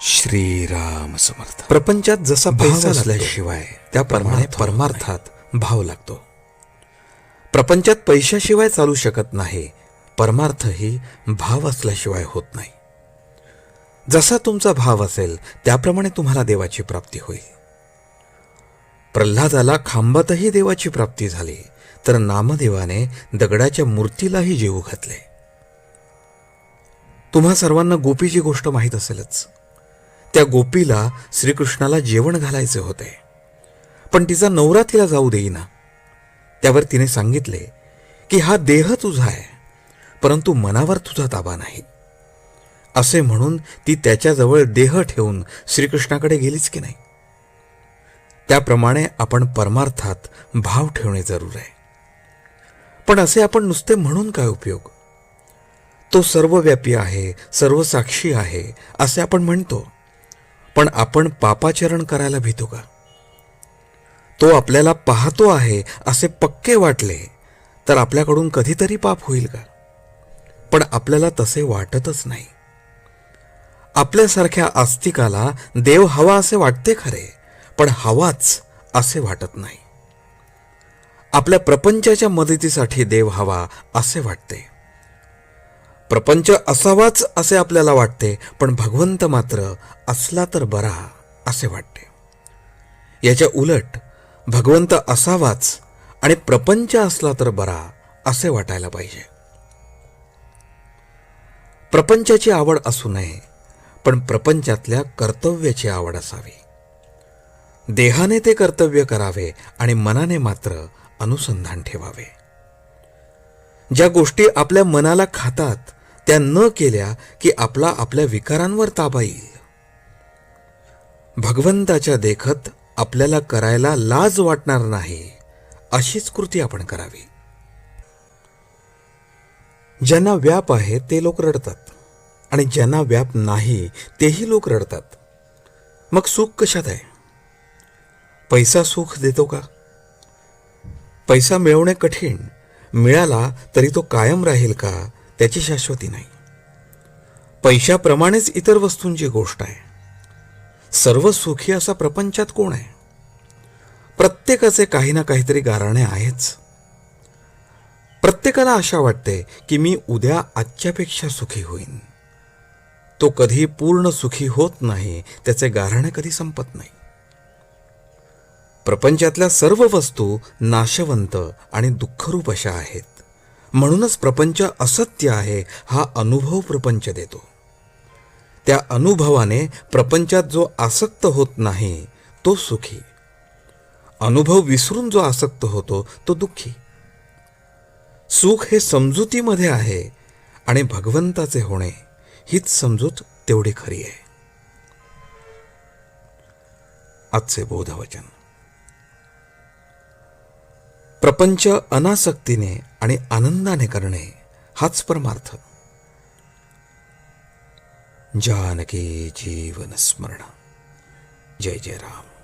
श्रीराम समर्थ. प्रपंचात जसा पैसा असल्याशिवाय त्याप्रमाणे परमार्थात भाव लागतो. प्रपंचात पैशाशिवाय चालू शकत नाही परमार्थही भाव असल्याशिवाय होत नाही. जसा तुमचा भाव असेल त्याप्रमाणे तुम्हाला देवाची प्राप्ती होईल. प्रल्हादाला खांबातही देवाची प्राप्ती झाली तर नामदेवाने दगडाच्या मूर्तीलाही जीव घातले. तुम्हा सर्वांना गोपीची गोष्ट माहीत असेलच. त्या गोपीला श्रीकृष्णाला जेवण घालायचे होते. पण तिचा नवरा तिला जाऊ देईना. त्यावर तिने सांगितले की हा देह तुझा आहे परंतु मनावर तुझा ताबा नाही. असे म्हणून ती त्याच्याजवळ देह ठेवून श्रीकृष्णाकडे गेलीच की नाही. त्याप्रमाणे आपण परमार्थात भाव ठेवणे जरूर आहे. पण असे आपण नुसते म्हणून काय उपयोग? तो सर्वव्यापी आहे सर्वसाक्षी आहे असे आपण म्हणतो. पण आपण पापाचरण करायला भीतो का? तो आपल्याला पाहतो आहे असे पक्के वाटले तर आपल्याकडून कधीतरी पाप होईल का? पण आपल्याला तसे वाटतच नाही. आपल्यासारख्या आस्तिकाला देव हवा असे वाटते खरे पण हवाच असे वाटत नाही. आपल्या प्रपंचाच्या मदतीसाठी देव हवा असे वाटते. प्रपंच असावाच असे आपल्याला वाटते पण भगवंत मात्र असला तर बरा असे वाटते. याच्या उलट भगवंत असावाच आणि प्रपंच असला तर बरा असे वाटायला पाहिजे. प्रपंचाची आवड असू नये पण प्रपंचातल्या कर्तव्याची आवड असावी. देहाने ते कर्तव्य करावे आणि मनाने मात्र अनुसंधान ठेवावे. ज्या गोष्टी आपल्या मनाला खातात त्या न केल्या की आपला आपल्या विकारांवर ताबा येईल. भगवंताच्या देखत आपल्याला करायला लाज वाटणार नाही अशीच कृती आपण करावी. ज्यांना व्याप आहे ते लोक रडतात. आणि ज्यांना व्याप नाही तेही लोक रडतात. मग सुख कशात आहे? पैसा सुख देतो का? पैसा मिळवणे कठीण. मिळाला तरी तो कायम राहील का? त्याची शाश्वती नाही. पैशाप्रमाणेच इतर वस्तूंची गोष्ट आहे. सर्व सुखी असा प्रपंचात कोण आहे? प्रत्येकाचे काही ना काहीतरी गाराणे आहेच. प्रत्येकाला आशा वाटते की मी उद्या आजच्यापेक्षा सुखी होईन. तो कधी पूर्ण सुखी होत नाही त्याचे गाराणे कधी संपत नाही. प्रपंचातल्या सर्व वस्तू नाशवंत आणि दुःखरूप अशा आहेत. म्हणूनच प्रपंच असत्य आहे हा अनुभव प्रपंच देतो. त्या अनुभवाने प्रपंचात जो आसक्त होत नाही तो सुखी. अनुभव विसरून जो आसक्त होतो तो दुःखी. सुख हे समजुतीमध्ये आहे आणि भगवंताचे होणे हीच समजूत तेवढी खरी आहे. आजचे बोधवचन प्रपंच अनासक्तीने आणि आनंदाने करणे हाच परमार्थ. जानकी जीवन स्मरण. जय जय राम.